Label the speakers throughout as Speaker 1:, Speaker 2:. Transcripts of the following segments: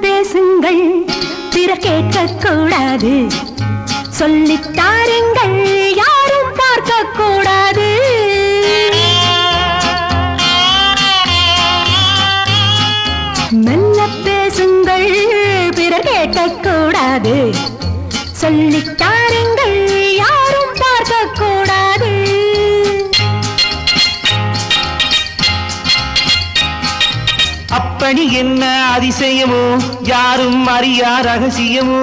Speaker 1: பேசுங்கள் பிற கேட்க கூடாது சொல்லித்தாருங்கள் யாரும் பார்க்க கூடாது மெல்ல பேசுங்கள் பிற கேட்க கூடாது சொல்லித்தார்
Speaker 2: அப்படி என்ன அதிசயமோ? யாரும் அறியா ரகசியமோ?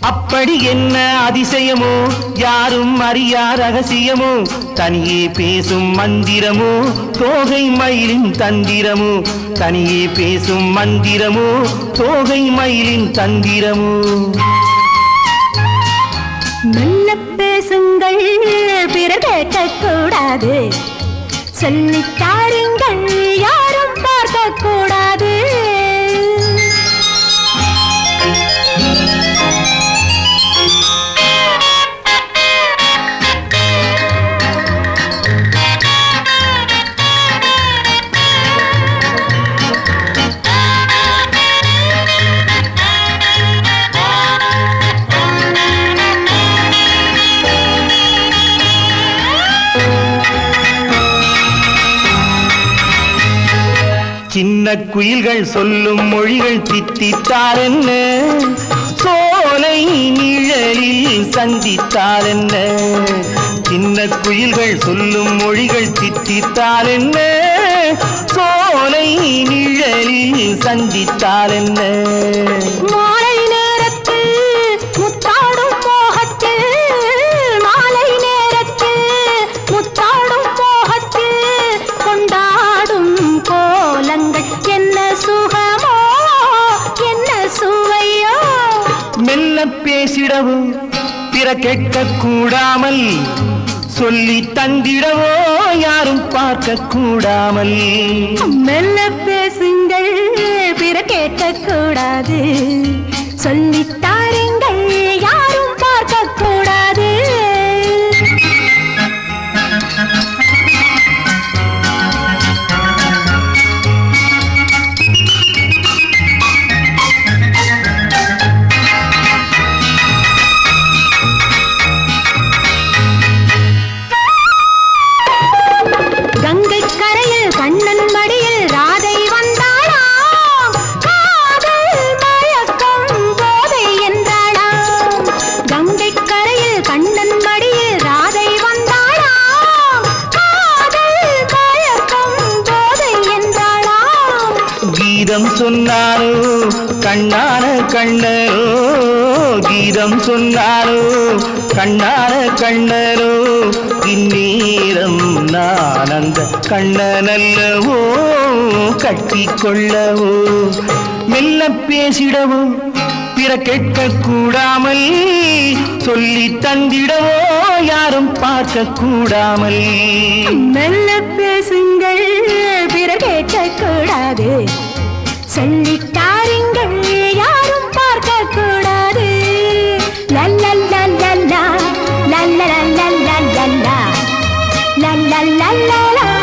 Speaker 2: அப்படி என்ன அதிசயமோ? யாரும் அறியா ரகசியமோ? தனியே பேசும் மந்திரமோ? தோகை மயிலின் தந்திரமோ? தனியே பேசும் மந்திரமோ? தோகை மயிலின் தந்திரமோ?
Speaker 1: பேசுங்கள் பிறர் கேட்கக்கூடாது. சொல்லித்தாருங்கள் யாரும் பார்க்கக்கூடாது.
Speaker 2: சின்ன குயில்கள் சொல்லும் மொழிகள் தித்தித்தார் என்ன சோலை நிழலில் சந்தித்தார் என்ன சின்ன குயில்கள் சொல்லும் மொழிகள் தித்தித்தார் என்ன சோலை நிழலில் சந்தித்தார் என்ன சொல்ல பேசிடவும் பிற கேட்க கூடாமல் சொல்லி தந்திடவோ யாரும் பார்க்க கூடாமல்
Speaker 1: மெல்ல பேசுங்கள் பிற கேட்க கூடாது சொல்லித்தாரே கண்ணன் மடியில் ராதை வந்தாளாம் காதல் மயக்கம் போதை என்றாளாம் கங்கை கரையில் கண்ணன் மடியில் ராதை வந்தாளாம் காதல் மயக்கம் போதை
Speaker 2: கீதம் சொன்னாரோ? கண்ணான கண்ணரோ? கீதம் சொன்னாரோ? கண்ணான கண்ணரோ இந்நேரம் நான் அந்த கண்ணனல்லவோ கட்டிக்கொள்ளவோ மெல்ல பேசிடவோ பிற கேட்க கூடாமல் சொல்லி தந்திடவோ யாரும் பார்க்க கூடாமல்
Speaker 1: மெல்ல பேசுங்கள் பிற கேட்க கூடாது சொல்லி la la la la